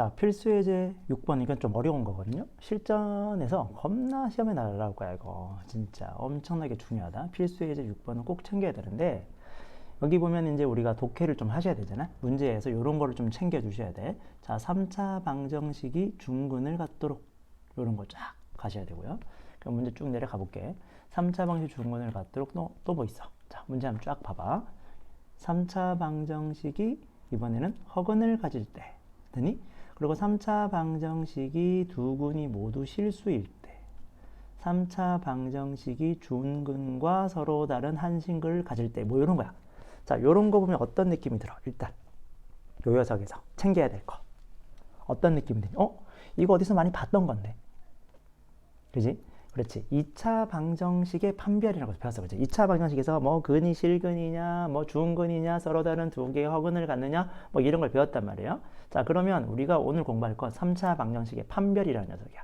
자, 필수 예제 6번 이건 좀 어려운 거거든요. 실전에서 겁나 시험에 날라올 거야, 이거. 진짜 엄청나게 중요하다. 필수 예제 6번은 꼭 챙겨야 되는데 여기 보면 이제 우리가 독해를 좀 하셔야 되잖아. 문제에서 이런 거를 좀 챙겨 주셔야 돼. 자, 3차 방정식이 중근을 갖도록 이런 거 쫙 가셔야 되고요. 그럼 문제 쭉 내려가 볼게. 3차 방식 중근을 갖도록 또뭐 있어? 자, 문제 한번 쫙 봐봐. 3차 방정식이 이번에는 허근을 가질 때. 더니 그리고 3차 방정식이 두 근이 모두 실수일 때. 3차 방정식이 준근과 서로 다른 한신근을 가질 때. 뭐 이런 거야. 자, 이런 거 보면 어떤 느낌이 들어? 일단 요 녀석에서 챙겨야 될 거. 어떤 느낌이 드니? 어? 이거 어디서 많이 봤던 건데. 그지? 그렇지. 2차 방정식의 판별이라고 배웠어. 그지? 2차 방정식에서 뭐 근이 실근이냐, 뭐 중근이냐, 서로 다른 두 개의 허근을 갖느냐, 뭐 이런 걸 배웠단 말이에요. 자, 그러면 우리가 오늘 공부할 건 3차 방정식의 판별이라는 녀석이야.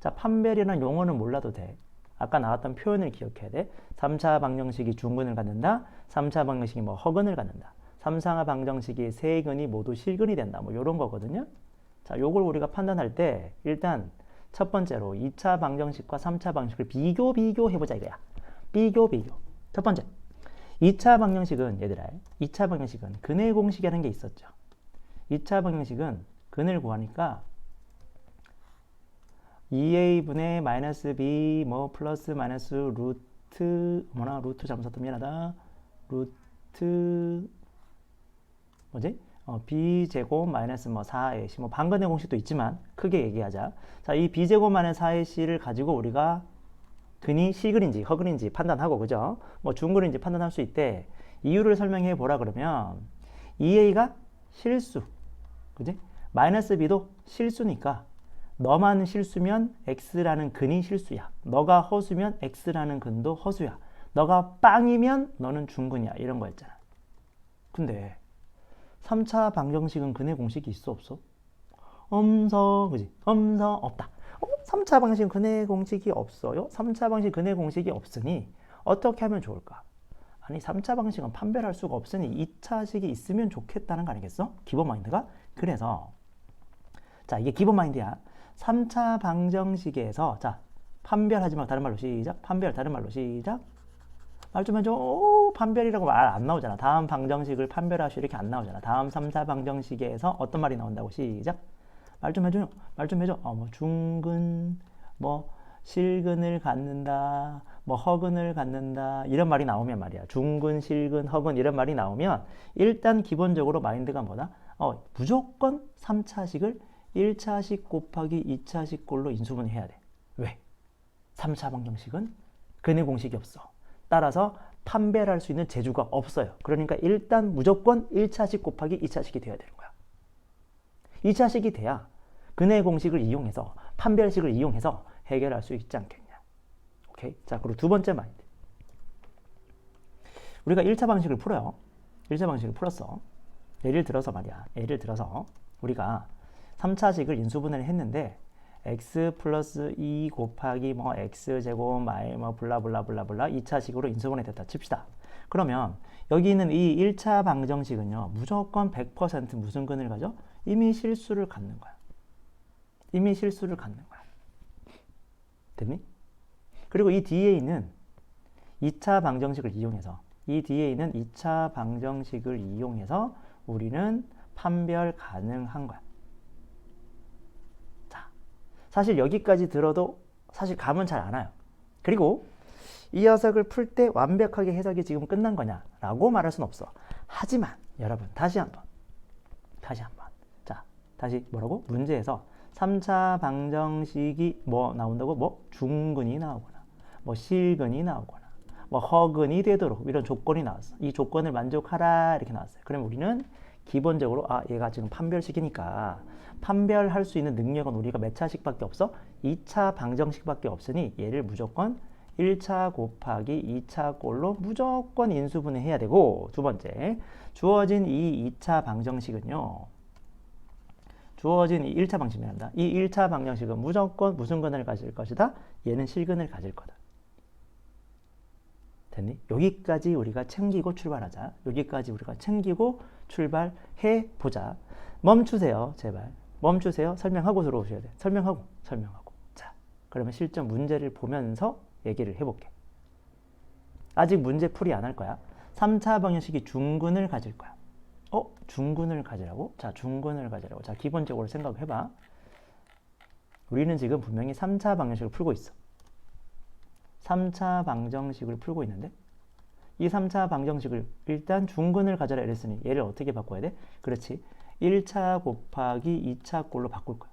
자, 판별이라는 용어는 몰라도 돼. 아까 나왔던 표현을 기억해야 돼. 3차 방정식이 중근을 갖는다. 3차 방정식이 뭐 허근을 갖는다. 3차 방정식이 세 근이 모두 실근이 된다. 뭐 이런 거거든요. 자, 요걸 우리가 판단할 때 일단 첫 번째로 2차 방정식과 3차 방정식을 비교 비교해보자 이거야. 비교 비교. 첫 번째. 2차 방정식은 얘들아. 2차 방정식은 근의 공식이라는 게 있었죠. 2차 방정식은 근을 구하니까 2a분의 마이너스 b 뭐 플러스 마이너스 루트 뭐나 루트 잘못 썼다 미안하다. 루트 뭐지? 어, b제곱 마이너스 뭐 4ac 뭐 방근의 공식도 있지만 크게 얘기하자. 자, 이 b제곱 마이너스 4ac를 가지고 우리가 근이 실근인지 허근인지 판단하고 그죠? 뭐 중근인지 판단할 수 있대. 이유를 설명해 보라 그러면 2a가 실수. 그지? 마이너스 b도 실수니까 너만 실수면 x라는 근이 실수야. 너가 허수면 x라는 근도 허수야. 너가 빵이면 너는 중근이야. 이런 거였잖아. 근데 3차 방정식은 근의 공식이 있어 없어? 엄서 그지? 엄서 없다. 어? 3차 방식은 근의 공식이 없어요? 3차 방식 근의 공식이 없으니 어떻게 하면 좋을까? 아니 3차 방식은 판별할 수가 없으니 2차식이 있으면 좋겠다는 거 아니겠어? 기본 마인드가? 그래서 자 이게 기본 마인드야. 3차 방정식에서 자 판별하지 말고 다른 말로 시작. 판별 다른 말로 시작. 말 좀 해줘. 오, 판별이라고 말 안 나오잖아. 다음 방정식을 판별하시 이렇게 안 나오잖아. 다음 3, 4 방정식에서 어떤 말이 나온다고 시작. 말 좀 해줘. 말 좀 해줘. 어, 뭐 중근, 뭐 실근을 갖는다, 뭐 허근을 갖는다 이런 말이 나오면 말이야. 중근, 실근, 허근 이런 말이 나오면 일단 기본적으로 마인드가 뭐다? 어, 무조건 3차식을 1차식 곱하기 2차식 꼴로 인수분해해야 돼. 왜? 3차 방정식은 근의 공식이 없어. 따라서 판별할 수 있는 재주가 없어요. 그러니까 일단 무조건 1차식 곱하기 2차식이 돼야 되는 거야. 2차식이 돼야 근의 공식을 이용해서 판별식을 이용해서 해결할 수 있지 않겠냐. 오케이? 자, 그리고 두 번째 마인드. 우리가 1차 방식을 풀어요. 1차 방식을 풀었어. 예를 들어서 말이야. 예를 들어서 우리가 3차식을 인수분해를 했는데 x 플러스 2 곱하기 뭐 x 제곱 마이 뭐 블라블라 블라블라 2차식으로 인수분해 됐다 칩시다. 그러면 여기 있는 이 1차 방정식은요. 무조건 100% 무슨 근을 가져? 이미 실수를 갖는 거야. 이미 실수를 갖는 거야. 됐니? 그리고 이 뒤에 있는 2차 방정식을 이용해서 이 뒤에 있는 2차 방정식을 이용해서 우리는 판별 가능한 거야. 사실 여기까지 들어도 사실 감은 잘 안 와요. 그리고 이 녀석을 풀 때 완벽하게 해석이 지금 끝난 거냐라고 말할 수는 없어. 하지만 여러분 다시 한번 다시 한번 자 다시 뭐라고 문제에서 3차 방정식이 뭐 나온다고 뭐 중근이 나오거나 뭐 실근이 나오거나 뭐 허근이 되도록 이런 조건이 나왔어. 이 조건을 만족하라 이렇게 나왔어요. 그럼 우리는 기본적으로 아 얘가 지금 판별식이니까 판별할 수 있는 능력은 우리가 몇 차식밖에 없어? 2차 방정식밖에 없으니 얘를 무조건 1차 곱하기 2차 꼴로 무조건 인수분해 해야 되고 두 번째 주어진 이 2차 방정식은요 주어진 이 1차 방식이란다 이 1차 방정식은 무조건 무슨 근을 가질 것이다? 얘는 실근을 가질 거다 됐니? 여기까지 우리가 챙기고 출발하자 여기까지 우리가 챙기고 출발해 보자 멈추세요 제발 멈추세요. 설명하고 들어오셔야 돼. 설명하고, 설명하고. 자, 그러면 실전 문제를 보면서 얘기를 해볼게. 아직 문제 풀이 안 할 거야. 3차 방정식이 중근을 가질 거야. 어? 중근을 가지라고? 자, 중근을 가지라고. 자, 기본적으로 생각해봐. 우리는 지금 분명히 3차 방정식을 풀고 있어. 3차 방정식을 풀고 있는데 이 3차 방정식을 일단 중근을 가져라 이랬으니 얘를 어떻게 바꿔야 돼? 그렇지. 1차 곱하기 2차 꼴로 바꿀 거야.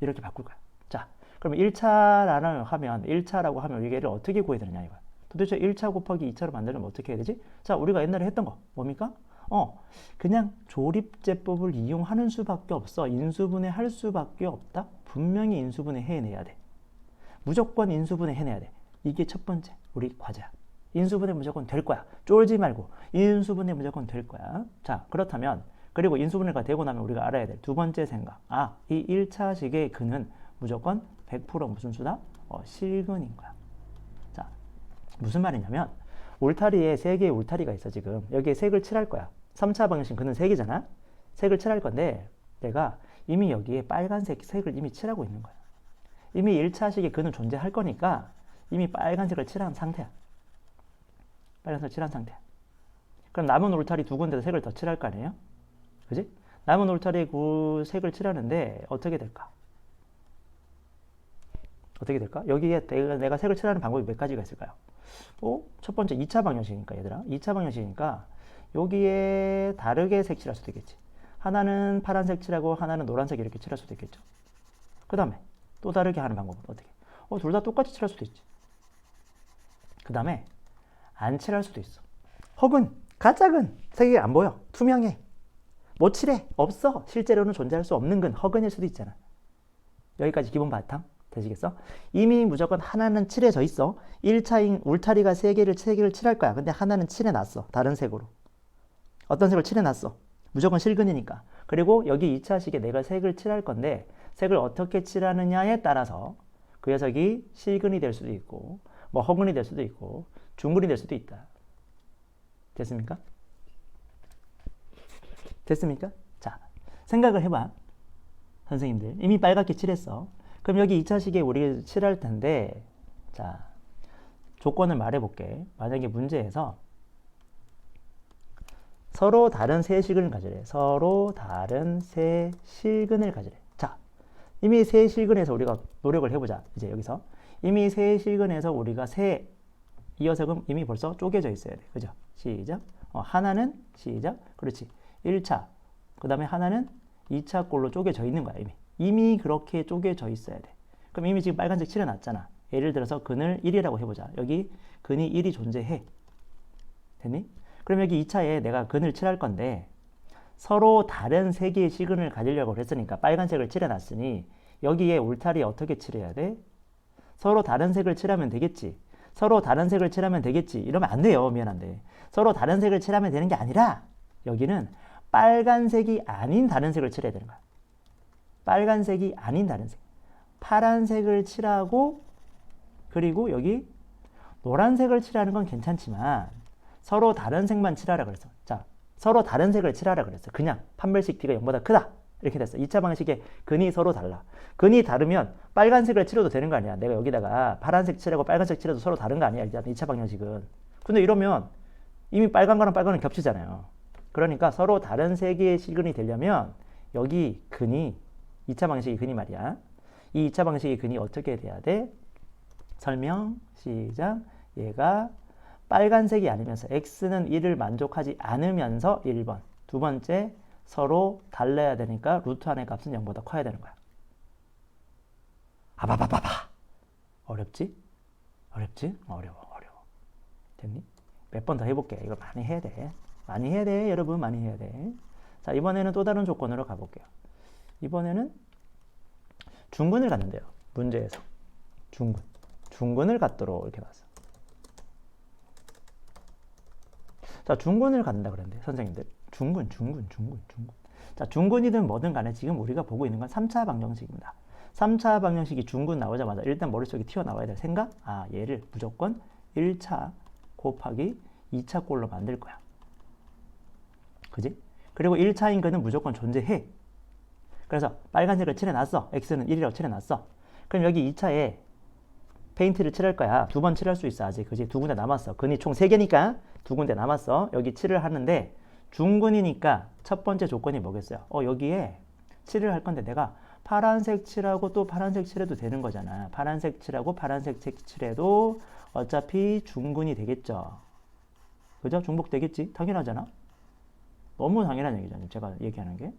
이렇게 바꿀 거야. 자, 그럼 1차라는 하면 1차라고 하면 얘를 어떻게 구해야 되느냐 이거야. 도대체 1차 곱하기 2차로 만들려면 어떻게 해야 되지? 자, 우리가 옛날에 했던 거 뭡니까? 어, 그냥 조립제법을 이용하는 수밖에 없어. 인수분해 할 수밖에 없다. 분명히 인수분해 해내야 돼. 무조건 인수분해 해내야 돼. 이게 첫 번째 우리 과제야. 인수분해 무조건 될 거야. 쫄지 말고 인수분해 무조건 될 거야. 자, 그렇다면 그리고 인수분해가 되고 나면 우리가 알아야 될 두 번째 생각. 아, 이 1차 식의 근은 무조건 100% 무슨 수다? 어, 실근인 거야. 자, 무슨 말이냐면 울타리에 세 개의 울타리가 있어 지금. 여기에 색을 칠할 거야. 3차 방정식 근은 세 개잖아. 색을 칠할 건데 내가 이미 여기에 빨간색 색을 이미 칠하고 있는 거야. 이미 1차 식의 근은 존재할 거니까 이미 빨간색을 칠한 상태야. 빨간색을 칠한 상태야. 그럼 남은 울타리 두 군데도 색을 더 칠할 거 아니에요? 그지? 남은 울타리에 그 색을 칠하는데 어떻게 될까? 어떻게 될까? 여기에 내가, 내가 색을 칠하는 방법이 몇 가지가 있을까요? 어? 첫 번째 2차 방정식이니까 얘들아 2차 방정식이니까 여기에 다르게 색 칠할 수도 있겠지 하나는 파란색 칠하고 하나는 노란색 이렇게 칠할 수도 있겠죠 그 다음에 또 다르게 하는 방법은 어떻게 어, 둘 다 똑같이 칠할 수도 있지 그 다음에 안 칠할 수도 있어 혹은 가짝은 색이 안 보여 투명해 못 칠해 없어 실제로는 존재할 수 없는 근 허근일 수도 있잖아 여기까지 기본 바탕 되시겠어? 이미 무조건 하나는 칠해져 있어. 1차인 울타리가 세 개를 세 개를 칠할 거야. 근데 하나는 칠해놨어. 다른 색으로. 어떤 색을 칠해놨어? 무조건 실근이니까. 그리고 여기 2차식에 내가 색을 칠할 건데 색을 어떻게 칠하느냐에 따라서 그 녀석이 실근이 될 수도 있고 뭐 허근이 될 수도 있고 중근이 될 수도 있다. 됐습니까? 됐습니까? 자, 생각을 해봐. 선생님들. 이미 빨갛게 칠했어. 그럼 여기 2차식에 우리 칠할 텐데, 자, 조건을 말해 볼게. 만약에 문제에서 서로 다른 세 실근을 가지래. 서로 다른 세 실근을 가지래. 자, 이미 세 실근에서 우리가 노력을 해보자. 이제 여기서. 이미 세 실근에서 우리가 세, 이 녀석은 이미 벌써 쪼개져 있어야 돼. 그죠? 시작. 어, 하나는, 시작. 그렇지. 1차. 그 다음에 하나는 2차 꼴로 쪼개져 있는 거야, 이미. 이미 그렇게 쪼개져 있어야 돼. 그럼 이미 지금 빨간색 칠해놨잖아. 예를 들어서 근을 1이라고 해보자. 여기 근이 1이 존재해. 됐니? 그럼 여기 2차에 내가 근을 칠할 건데 서로 다른 세 개의 시근을 가지려고 했으니까 빨간색을 칠해놨으니 여기에 울타리 어떻게 칠해야 돼? 서로 다른 색을 칠하면 되겠지. 서로 다른 색을 칠하면 되겠지. 이러면 안 돼요. 미안한데. 서로 다른 색을 칠하면 되는 게 아니라 여기는 빨간색이 아닌 다른 색을 칠해야 되는 거야. 빨간색이 아닌 다른 색. 파란색을 칠하고 그리고 여기 노란색을 칠하는 건 괜찮지만 서로 다른 색만 칠하라 그랬어. 자, 서로 다른 색을 칠하라 그랬어. 그냥 판별식 D가 0보다 크다. 이렇게 됐어. 2차 방식의 근이 서로 달라. 근이 다르면 빨간색을 칠해도 되는 거 아니야. 내가 여기다가 파란색 칠하고 빨간색 칠해도 서로 다른 거 아니야. 일단 2차 방정식은. 근데 이러면 이미 빨간 거랑 빨간은 겹치잖아요. 그러니까 서로 다른 세 개의 실근이 되려면 여기 근이 2차 방식의 근이 말이야. 이 2차 방식의 근이 어떻게 돼야 돼? 설명, 시작. 얘가 빨간색이 아니면서 x는 1을 만족하지 않으면서 1번. 두 번째, 서로 달라야 되니까 루트 안의 값은 0보다 커야 되는 거야. 아바바바바. 어렵지? 어렵지? 어려워, 어려워. 됐니? 몇 번 더 해볼게. 이거 많이 해야 돼. 많이 해야 돼, 여러분. 많이 해야 돼. 자, 이번에는 또 다른 조건으로 가볼게요. 이번에는 중근을 갖는데요. 문제에서. 중근. 중근을 갖도록 이렇게 봤어. 자, 중근을 갖는다 그랬는데, 선생님들. 중근, 중근, 중근, 중근. 자, 중근이든 뭐든 간에 지금 우리가 보고 있는 건 3차 방정식입니다. 3차 방정식이 중근 나오자마자 일단 머릿속에 튀어나와야 될 생각? 아, 얘를 무조건 1차 곱하기 2차 꼴로 만들 거야. 그지? 그리고 1차 인 근은 무조건 존재해. 그래서 빨간색을 칠해놨어. x는 1이라고 칠해놨어. 그럼 여기 2차에 페인트를 칠할 거야. 두 번 칠할 수 있어 아직. 그지? 두 군데 남았어. 근이 총 3개니까 두 군데 남았어. 여기 칠을 하는데 중근이니까 첫 번째 조건이 뭐겠어요? 어 여기에 칠을 할 건데 내가 파란색 칠하고 또 파란색 칠해도 되는 거잖아. 파란색 칠하고 파란색 칠해도 어차피 중근이 되겠죠. 그죠? 중복되겠지? 당연하잖아. 너무 당연한 얘기잖아요. 제가 얘기하는 게.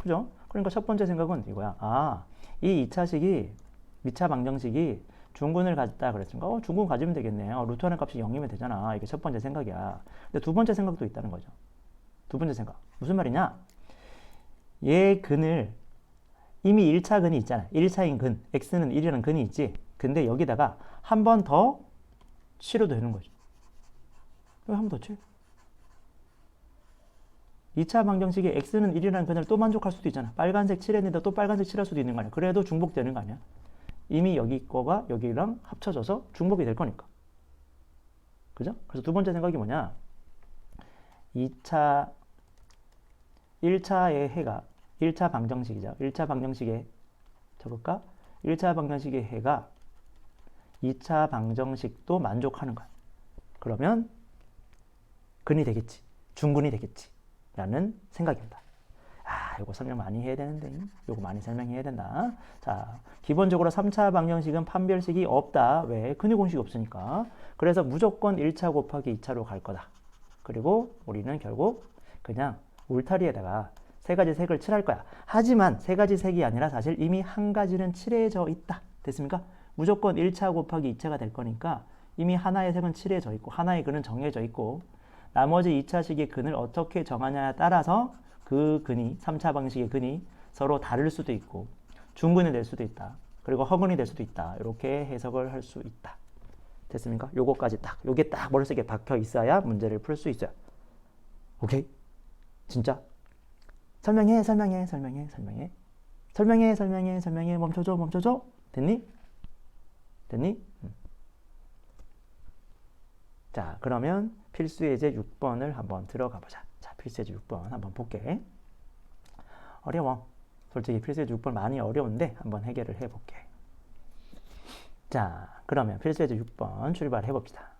그죠? 그러니까 첫 번째 생각은 이거야. 아, 이 2차식이, 2차 방정식이 중근을 가졌다 그랬으니까, 어, 중근 가지면 되겠네. 어, 루트 하는 값이 0이면 되잖아. 이게 첫 번째 생각이야. 근데 두 번째 생각도 있다는 거죠. 두 번째 생각. 무슨 말이냐? 얘 근을 이미 1차 근이 있잖아. 1차인 근. x는 1이라는 근이 있지. 근데 여기다가 한 번 더 치료도 되는 거지. 한번더 칠. 2차 방정식에 x는 1이라는 근을 또 만족할 수도 있잖아. 빨간색 칠했는데 또 빨간색 칠할 수도 있는 거 아니야. 그래도 중복되는 거 아니야. 이미 여기 거가 여기랑 합쳐져서 중복이 될 거니까. 그죠? 그래서 두 번째 생각이 뭐냐? 2차, 1차의 해가 1차 방정식이죠. 1차 방정식의 적을까? 1차 방정식의 해가 2차 방정식도 만족하는 거야. 그러면 근이 되겠지. 중근이 되겠지. 라는 생각입니다. 아, 이거 설명 많이 해야 되는데. 이거 많이 설명해야 된다. 자, 기본적으로 3차 방정식은 판별식이 없다. 왜? 근의 공식이 없으니까. 그래서 무조건 1차 곱하기 2차로 갈 거다. 그리고 우리는 결국 그냥 울타리에다가 세 가지 색을 칠할 거야. 하지만 세 가지 색이 아니라 사실 이미 한 가지는 칠해져 있다. 됐습니까? 무조건 1차 곱하기 2차가 될 거니까 이미 하나의 색은 칠해져 있고 하나의 근은 정해져 있고 나머지 2차식의 근을 어떻게 정하냐에 따라서 그 근이 3차 방식의 근이 서로 다를 수도 있고 중근이 될 수도 있다. 그리고 허근이 될 수도 있다. 이렇게 해석을 할 수 있다. 됐습니까? 요거까지 딱 요게 딱 머릿속에 박혀 있어야 문제를 풀 수 있어요. 오케이? 진짜? 설명해, 설명해, 설명해, 설명해. 설명해, 설명해, 설명해. 멈춰줘, 멈춰줘. 됐니? 됐니? 음. 자, 그러면 필수 예제 6번을 한번 들어가 보자. 자, 필수 예제 6번 한번 볼게. 어려워. 솔직히 필수 예제 6번 많이 어려운데 한번 해결을 해 볼게. 자, 그러면 필수 예제 6번 출발해 봅시다.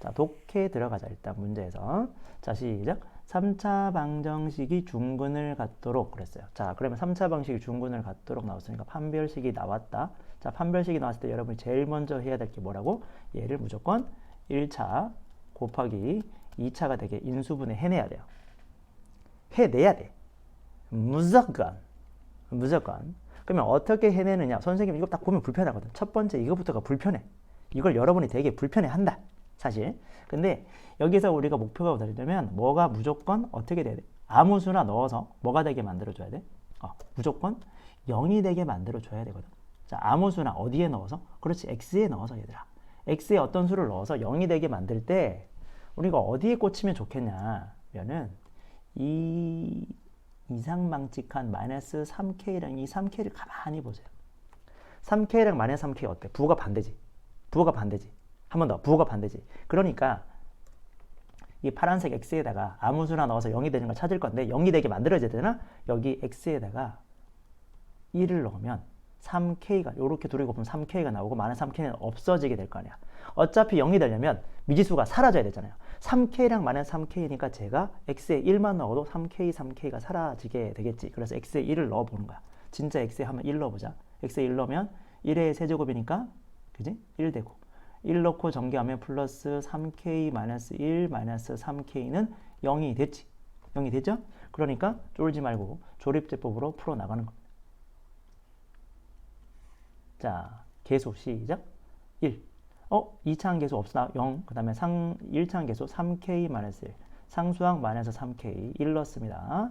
자, 독해 들어가자. 일단 문제에서. 자, 시작. 3차 방정식이 중근을 갖도록 그랬어요. 자, 그러면 3차 방식이 중근을 갖도록 나왔으니까 판별식이 나왔다. 자, 판별식이 나왔을 때 여러분이 제일 먼저 해야 될 게 뭐라고? 얘를 무조건 1차 곱하기 2차가 되게 인수분해 해내야 돼요. 해내야 돼. 무조건. 무조건. 그러면 어떻게 해내느냐? 선생님 이거 딱 보면 불편하거든. 첫 번째 이거부터가 불편해. 이걸 여러분이 되게 불편해 한다. 사실. 근데 여기서 우리가 목표가 되려면 뭐가 무조건 어떻게 돼야 돼? 아무 수나 넣어서 뭐가 되게 만들어줘야 돼? 어, 무조건 0이 되게 만들어줘야 되거든. 자, 아무 수나 어디에 넣어서? 그렇지, x에 넣어서 얘들아. x에 어떤 수를 넣어서 0이 되게 만들 때 우리가 어디에 꽂히면 좋겠냐면은 이 이상망측한 마이너스 3k랑 이 3k를 가만히 보세요. 3k랑 마이너스 3k 어때? 부호가 반대지. 부호가 반대지. 한 번 더. 부호가 반대지. 그러니까 이 파란색 x에다가 아무 수나 넣어서 0이 되는 걸 찾을 건데 0이 되게 만들어져야 되나? 여기 x에다가 1을 넣으면 3k가 이렇게 둘이 곱하면 3k가 나오고 마이너스 3k는 없어지게 될 거 아니야. 어차피 0이 되려면 미지수가 사라져야 되잖아요. 3k랑 마이너스 3k니까 제가 x에 1만 넣어도 3k, 3k가 사라지게 되겠지. 그래서 x에 1을 넣어보는 거야. 진짜 x에 하면 1 넣어보자. x에 1 넣으면 1의 세제곱이니까 그지? 1 되고 1 넣고 전개하면 플러스 3k 마이너스 1 마이너스 3k는 0이 됐지. 0이 됐죠? 그러니까 쫄지 말고 조립제법으로 풀어나가는 겁니다. 자, 계수 시작. 1. 어, 2차항 계수 없으나 0. 그 다음에 상 1차항 계수 3k 마이너스 1. 상수항 마이너스 3k 1 넣습니다.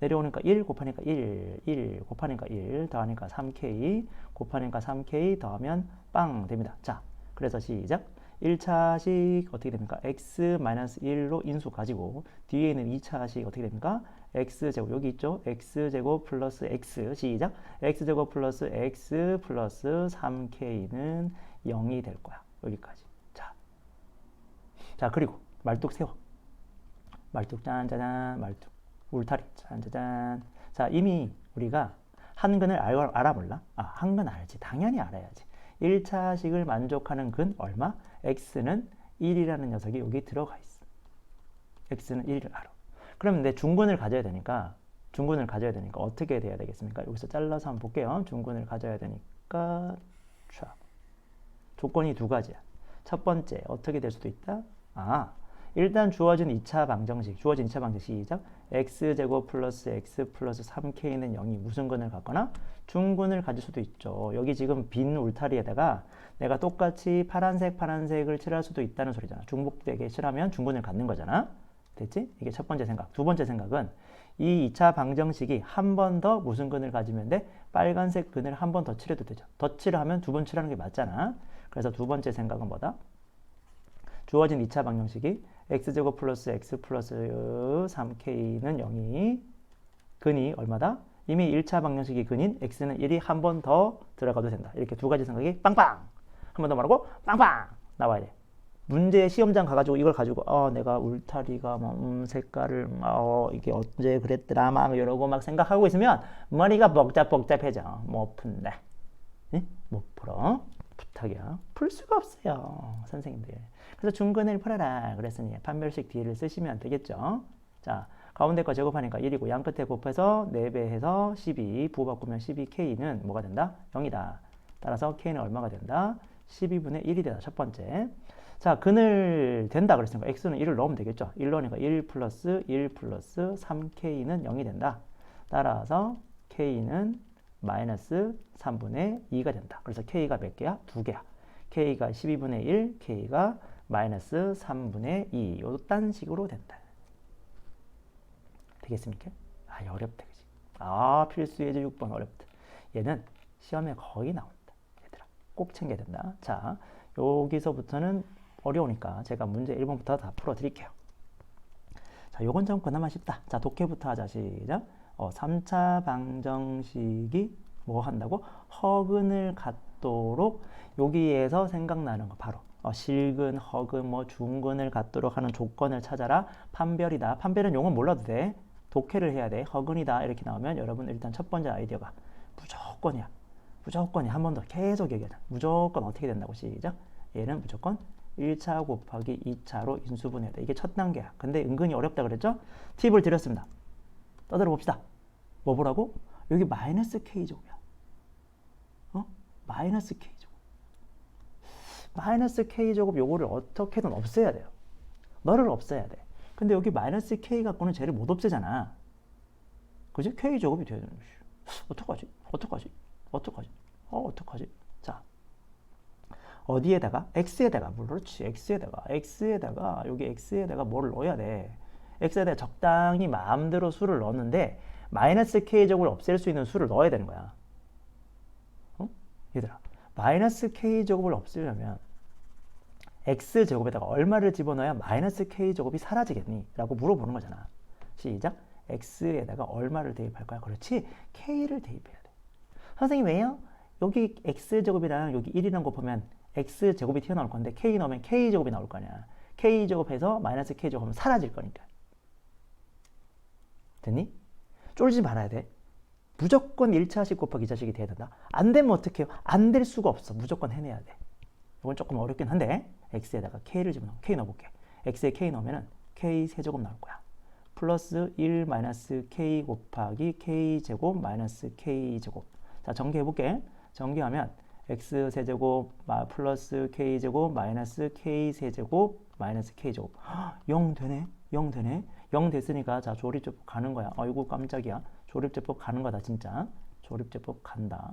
내려오니까 1 곱하니까 1, 1 곱하니까 1 더하니까 3k 곱하니까 3k 더하면 빵 됩니다. 자, 그래서 시작. 1차식 어떻게 됩니까? x-1로 인수 가지고 뒤에 있는 2차식 어떻게 됩니까? x제곱 여기 있죠? x제곱 플러스 x 시작 x제곱 플러스 x 플러스 3k는 0이 될 거야. 여기까지. 자, 자 그리고 말뚝 세워. 말뚝 짠짜잔 말뚝. 울타리. 짠짜잔. 자, 이미 우리가 한근을 알, 알아 몰라? 아, 한근 알지. 당연히 알아야지. 1차식을 만족하는 근 얼마? x는 1이라는 녀석이 여기 들어가 있어. x는 1을 알아. 그러면 내 중근을 가져야 되니까 중근을 가져야 되니까 어떻게 돼야 되겠습니까? 여기서 잘라서 한번 볼게요. 중근을 가져야 되니까 촥. 조건이 두 가지야. 첫 번째 어떻게 될 수도 있다? 아, 일단 주어진 2차 방정식, 주어진 2차 방정식 시작. x제곱 플러스 x 플러스 3k는 0이 무슨 근을 갖거나 중근을 가질 수도 있죠. 여기 지금 빈 울타리에다가 내가 똑같이 파란색 파란색을 칠할 수도 있다는 소리잖아. 중복되게 칠하면 중근을 갖는 거잖아. 됐지? 이게 첫 번째 생각. 두 번째 생각은 이 2차 방정식이 한 번 더 무슨 근을 가지면 돼? 빨간색 근을 한 번 더 칠해도 되죠. 더 칠하면 두 번 칠하는 게 맞잖아. 그래서 두 번째 생각은 뭐다? 주어진 2차 방정식이 x제곱 플러스 x 플러스 3k는 0이 근이 얼마다? 이미 1차 방정식이 근인 x는 1이 한 번 더 들어가도 된다. 이렇게 두 가지 생각이 빵빵! 한 번 더 말하고 빵빵! 나와야 돼. 문제 시험장 가가지고 이걸 가지고 어 내가 울타리가 뭐 음, 색깔을 어 이게 언제 그랬더라 막 이러고 막 생각하고 있으면 머리가 복잡복잡해져 못 푼다 응? 못 풀어 부탁이야 풀 수가 없어요 선생님들 그래서 중근을 풀어라 그랬으니 판별식 뒤를 쓰시면 되겠죠 자 가운데 거 제곱하니까 1이고 양 끝에 곱해서 4배 해서 12 부호 바꾸면 12k는 뭐가 된다? 0이다 따라서 k는 얼마가 된다? 12분의 1이 되다 첫 번째 자, 근을 된다 그랬으니까 x는 1을 넣으면 되겠죠. 1 넣으니까 1 플러스 1 플러스 3k는 0이 된다. 따라서 k는 마이너스 3분의 2가 된다. 그래서 k가 몇 개야? 두 개야. k가 12분의 1, k가 마이너스 3분의 2. 요딴 식으로 된다. 되겠습니까? 아, 어렵다. 그지? 아, 필수 예제 6번 어렵다. 얘는 시험에 거의 나온다. 얘들아. 꼭 챙겨야 된다. 자, 여기서부터는 어려우니까 제가 문제 1번부터 다 풀어 드릴게요. 자, 요건 좀 그나마 쉽다. 자, 독해부터 하자. 시작. 어, 3차 방정식이 뭐 한다고? 허근을 갖도록 여기에서 생각나는 거 바로 어, 실근, 허근, 뭐 중근을 갖도록 하는 조건을 찾아라. 판별이다. 판별은 용은 몰라도 돼. 독해를 해야 돼. 허근이다. 이렇게 나오면 여러분 일단 첫 번째 아이디어가 무조건이야. 무조건이 한번 더 계속 얘기하자. 무조건 어떻게 된다고 시작. 얘는 무조건 1차 곱하기 2차로 인수분해야 돼. 이게 첫 단계야. 근데 은근히 어렵다 그랬죠? 팁을 드렸습니다. 떠들어 봅시다. 뭐 보라고? 여기 마이너스 k제곱이야. 어? 마이너스 k제곱. 마이너스 k제곱 요거를 어떻게든 없애야 돼요. 너를 없애야 돼. 근데 여기 마이너스 k 갖고는 쟤를 못 없애잖아. 그지? k제곱이 돼야 되는 거지. 어떡하지? 어떡하지? 어떡하지? 어, 어떡하지? 자, 어디에다가 x에다가 물 그렇지 x에다가 x에다가 여기 x에다가 뭐를 넣어야 돼 x에다가 적당히 마음대로 수를 넣었는데 마이너스 k제곱을 없앨 수 있는 수를 넣어야 되는 거야 어? 얘들아 마이너스 k제곱을 없애려면 x제곱에다가 얼마를 집어넣어야 마이너스 k제곱이 사라지겠니? 라고 물어보는 거잖아 시작 x에다가 얼마를 대입할 거야? 그렇지 k를 대입해야 돼 선생님 왜요? 여기 x제곱이랑 여기 1이라는 거 보면 x제곱이 튀어나올 건데 k 넣으면 k제곱이 나올 거 아니야. k제곱해서 마이너스 k제곱하면 사라질 거니까. 됐니? 쫄지 말아야 돼. 무조건 1차식 곱하기 2차식이 돼야 된다. 안 되면 어떻게 해요? 안 될 수가 없어. 무조건 해내야 돼. 이건 조금 어렵긴 한데 x에다가 k를 집어넣어. k 넣어볼게. x에 k 넣으면 k 세제곱 나올 거야. 플러스 1 마이너스 k 곱하기 k제곱 마이너스 k제곱. 자 정리해볼게. 정리하면 x 세제곱 플러스 k 제곱 마이너스 k 세제곱 마이너스 k 제곱 0 되네 0 되네 0 됐으니까 자 조립제법 가는 거야. 아이고 깜짝이야. 조립제법 가는 거다 진짜. 조립제법 간다.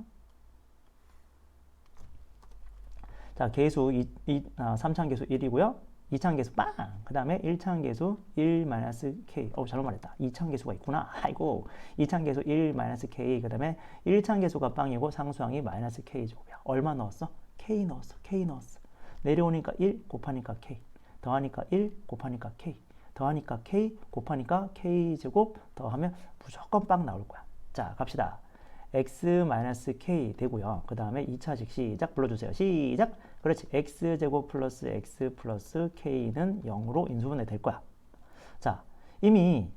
자 계수 2, 2, 아, 3차원 계수 1이고요. 2차원 계수 빵! 그 다음에 1차원 계수 1 마이너스 k. 어 잘못 말했다. 2차원 계수가 있구나. 아이고 2차원 계수 1 마이너스 k. 그 다음에 1차원 계수가 빵이고 상수항이 마이너스 k 제곱이야. 얼마 넣었어? k 넣었어. K 넣었어. 내려오니까 1 곱하니까 k. 더하니까 1 곱하니까 k 더하니까 k 곱하니까 k 제곱 더하면 무조건 빵 나올 거야 자 갑시다 x-k 되고요. 그 다음에 2차식 시작 불러주세요. 시작! 그렇지. x제곱 플러스 x 플러스 k는 0으로 인수분해 될 거야. 자, 이미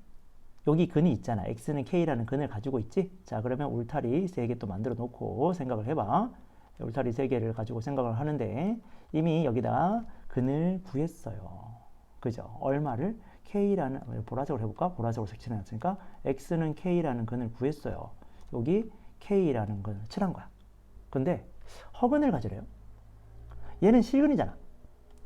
여기 근이 있잖아. x는 k라는 근을 가지고 있지? 자, 그러면 울타리 세개또 만들어 놓고 생각을 해봐. 울타리 세 개를 가지고 생각을 하는데 이미 여기다 근을 구했어요. 그죠? 얼마를? K라는, 보라색으로 해볼까? 보라색으로 색칠해 놨으니까 x는 k라는 근을 구했어요. 여기 k라는 근을 칠한 거야. 근데 허근을 가지래요. 얘는 실근이잖아.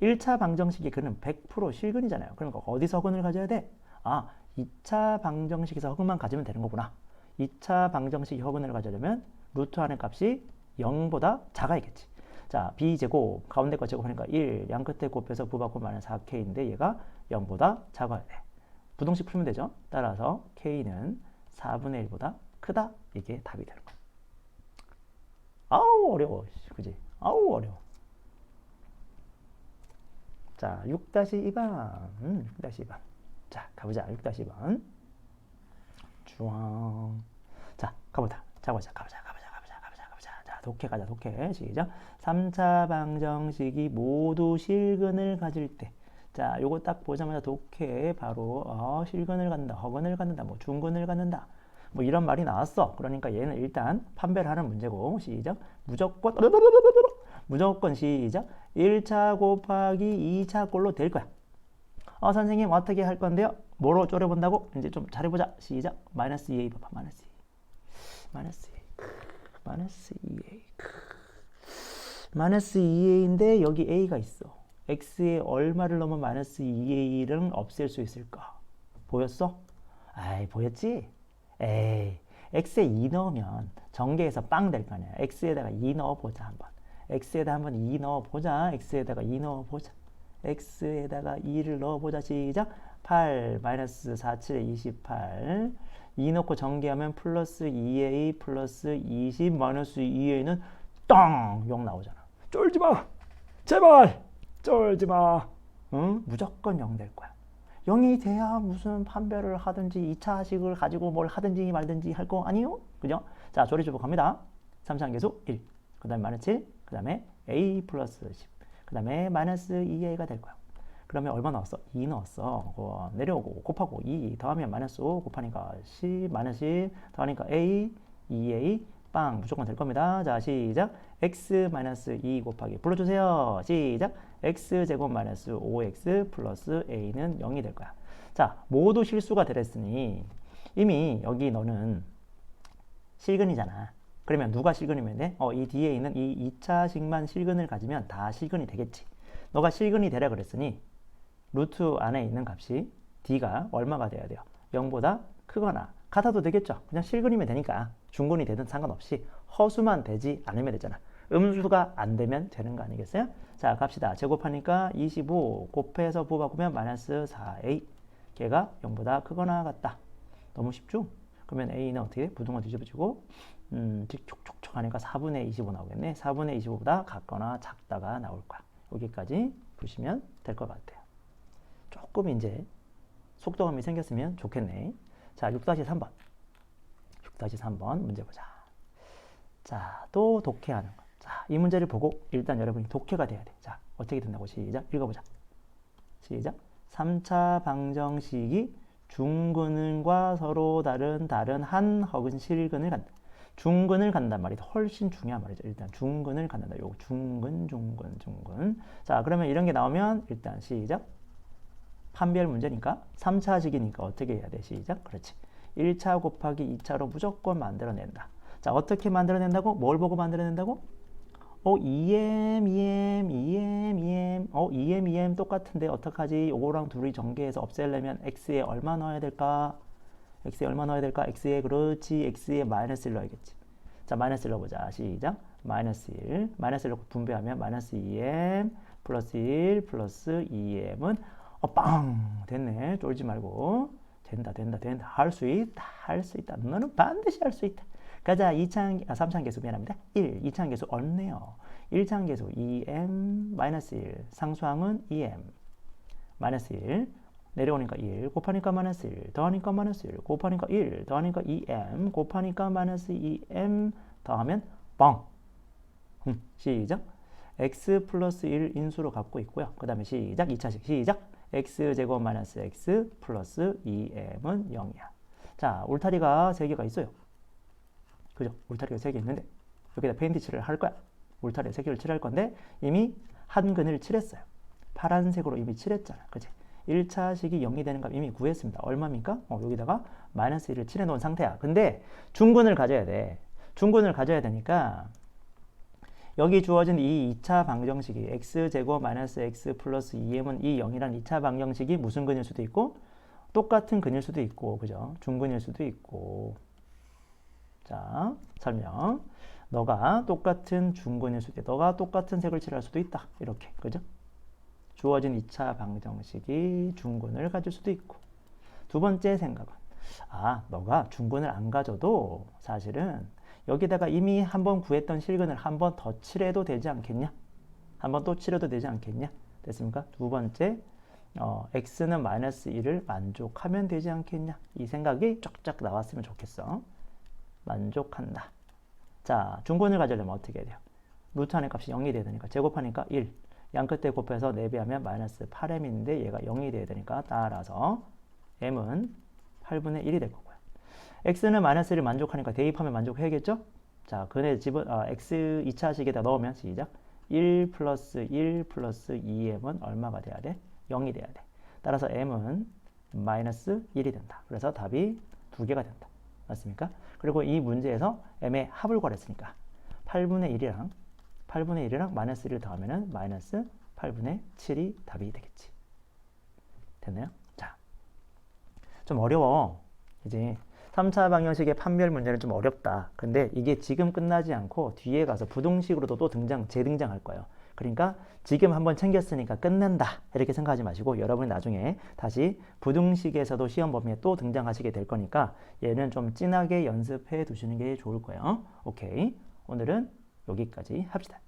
1차 방정식의 근은 100% 실근이잖아요. 그러니까 어디서 허근을 가져야 돼? 아, 2차 방정식에서 허근만 가지면 되는 거구나. 2차 방정식이 허근을 가져려면 루트 하는 값이 0보다 작아야겠지. 자, b제곱, 가운데 거 제곱하니까 1, 양 끝에 곱해서 부바곱 마이너스 4k인데 얘가 0보다 작아야 돼. 부동식 풀면 되죠? 따라서 k는 4분의 1보다 크다. 이게 답이 되는 거야. 아우, 어려워. 그지? 아우, 어려워. 자, 6-2번. 음, 6-2번. 자, 가보자. 6-2번. 주황. 자, 가보자. 자보자. 가보자. 가보자. 가보자. 가보자. 가보자. 자, 독해 가자. 독해. 시작. 3차 방정식이 모두 실근을 가질 때. 자, 요거 딱 보자마자 독해 바로 어, 실근을 갖는다. 허근을 갖는다. 뭐 중근을 갖는다. 뭐 이런 말이 나왔어. 그러니까 얘는 일단 판별을 하는 문제고. 시작. 무조건 무조건 시작. 1차 곱하기 2차 꼴로 될 거야. 어, 선생님 어떻게 할 건데요? 뭐로 쪼려 본다고? 이제 좀 잘해 보자. 시작. 마이너스 2a 봐봐. 마이너스 2. 마이너스 2. 마이너스 2a. 마이너스 2a인데 여기 a가 있어. X에 얼마를 넣으면 마이너스 2a를 없앨 수 있을까? 보였어? 아이 보였지? 에이 x에 2 넣으면 전개해서 빵 될 거 아니야. x에다가 2 넣어보자 한번. x에다 한번 2 넣어보자. x에다가 2 넣어보자. x에다가 2를 넣어보자. 시작. 8 마이너스 4, 7에 28. 2 넣고 전개하면 플러스 2a 플러스 20 마이너스 2a는 땅! 0 나오잖아. 쫄지 마! 제발! 쫄지 마! 응? 무조건 0 될 거야. 0이 돼야 무슨 판별을 하든지 2차 식을 가지고 뭘 하든지 말든지 할 거 아니요? 그죠? 자, 조리주보 갑니다. 3차계수 1, 그 다음에 마이너스 7, 그 다음에 a 플러스 10, 그 다음에 마이너스 2a가 될 거야. 그러면 얼마 나왔어? 2 넣었어. 어, 내려오고 곱하고 2 더하면 마이너스 5 곱하니까 10 마이너스 10 더하니까 a 2a 빵 무조건 될 겁니다. 자 시작 x 마이너스 2 곱하기 불러주세요. 시작 x 제곱 마이너스 5x 플러스 a는 0이 될 거야. 자 모두 실수가 되랬으니 이미 여기 너는 실근이잖아. 그러면 누가 실근이면 돼? 어, 이 뒤에 있는 이 2차식만 실근을 가지면 다 실근이 되겠지. 너가 실근이 되라 그랬으니 루트 안에 있는 값이 d가 얼마가 돼야 돼요? 0보다 크거나 같아도 되겠죠. 그냥 실근이면 되니까 중근이 되든 상관없이 허수만 되지 않으면 되잖아. 음수가 안 되면 되는 거 아니겠어요? 자 갑시다. 제곱하니까 25 곱해서 부바꾸면 마이너스 4a 걔가 0보다 크거나 같다. 너무 쉽죠? 그러면 a는 어떻게 부등호 뒤집어지고 음, 촉촉촉 하니까 4분의 25 나오겠네. 4분의 25보다 같거나 작다가 나올 거야. 여기까지 보시면 될 것 같아요. 조금 이제 속도감이 생겼으면 좋겠네. 자, 6-3번. 6-3번 문제 보자. 자, 또 독해하는 거. 자, 이 문제를 보고 일단 여러분이 독해가 돼야 돼. 자, 어떻게 된다고 시작. 읽어보자. 시작. 3차 방정식이 중근과 서로 다른 다른 한 허근 실근을 간다. 중근을 간단 말이죠. 훨씬 중요한 말이죠. 일단 중근을 간단다. 요거 중근, 중근, 중근. 자, 그러면 이런 게 나오면 일단 시작. 판별 문제니까 3차식이니까 어떻게 해야 돼? 시작. 그렇지. 1차 곱하기 2차로 무조건 만들어낸다. 자, 어떻게 만들어낸다고? 뭘 보고 만들어낸다고? 어, 2m, 2m, 2m, 2m. 어, 2m, 2m 똑같은데 어떡하지? 요거랑 둘이 전개해서 없애려면 x에 얼마 넣어야 될까? x에 얼마 넣어야 될까? x에 그렇지. x에 마이너스 1 넣어야겠지. 자, 마이너스 1 넣어보자. 시작. 마이너스 1. 마이너스 1 넣고 분배하면 마이너스 2m 플러스 1 플러스 2m은 어, 빵! 됐네. 쫄지 말고. 된다, 된다, 된다. 할 수 있다, 할 수 있다. 너는 반드시 할 수 있다. 가자. 2창, 아, 3창 계수 미안합니다. 1. 2창 계수 없네요. 1창 계수 2m 마이너스 1. 상수항은 2m. 마이너스 1. 내려오니까 1. 곱하니까 마이너스 1. 더하니까 마이너스 1. 곱하니까 1. 더하니까 2m. 곱하니까 마이너스 2m. 더하면 빵! 음, 시작. x 플러스 1 인수로 갖고 있고요. 그 다음에 시작. 2차식 시작. X제곱 마이너스 x 플러스 2m은 0이야. 자, 울타리가 세 개가 있어요. 그죠? 울타리가 세개 있는데 여기다 페인트 칠을 할 거야. 울타리에 세 개를 칠할 건데 이미 한 근을 칠했어요. 파란색으로 이미 칠했잖아. 그지? 1차 식이 0이 되는 값 이미 구했습니다. 얼마입니까? 어, 여기다가 마이너스 1을 칠해 놓은 상태야. 근데 중근을 가져야 돼. 중근을 가져야 되니까 여기 주어진 이 2차 방정식이 x제곱 마이너스 x 플러스 2m은 이 0이란 2차 방정식이 무슨 근일 수도 있고 똑같은 근일 수도 있고 그죠? 중근일 수도 있고 자 설명 너가 똑같은 중근일 수도 있다. 너가 똑같은 색을 칠할 수도 있다. 이렇게 그죠? 주어진 2차 방정식이 중근을 가질 수도 있고 두 번째 생각은 아 너가 중근을 안 가져도 사실은 여기다가 이미 한 번 구했던 실근을 한 번 더 칠해도 되지 않겠냐? 한 번 또 칠해도 되지 않겠냐? 됐습니까? 두 번째, 어, x는 마이너스 1을 만족하면 되지 않겠냐? 이 생각이 쫙쫙 나왔으면 좋겠어. 만족한다. 자, 중근을 가지려면 어떻게 해야 돼요? 루트 안의 값이 0이 돼야 되니까 제곱하니까 1. 양 끝에 곱해서 4배하면 마이너스 8m인데 얘가 0이 돼야 되니까 따라서 m은 8분의 1이 될 거고요. X는 마이너스를 만족하니까 대입하면 만족해야겠죠? 자, 근의 집은 아, x 2차식에다 넣으면 시작. 1 플러스 1 플러스 2m은 얼마가 돼야 돼? 0이 돼야 돼. 따라서 m은 마이너스 1이 된다. 그래서 답이 두 개가 된다. 맞습니까? 그리고 이 문제에서 m의 합을 구하랬으니까 8분의 1이랑 8분의 1이랑 마이너스 1을 더하면 은 마이너스 8분의 7이 답이 되겠지. 됐나요? 자, 좀 어려워. 이제 3차 방정식의 판별 문제는 좀 어렵다. 근데 이게 지금 끝나지 않고 뒤에 가서 부동식으로도 또 등장, 재등장할 거예요. 그러니까 지금 한번 챙겼으니까 끝낸다. 이렇게 생각하지 마시고 여러분이 나중에 다시 부등식에서도 시험 범위에 또 등장하시게 될 거니까 얘는 좀 진하게 연습해 두시는 게 좋을 거예요. 오케이. 오늘은 여기까지 합시다.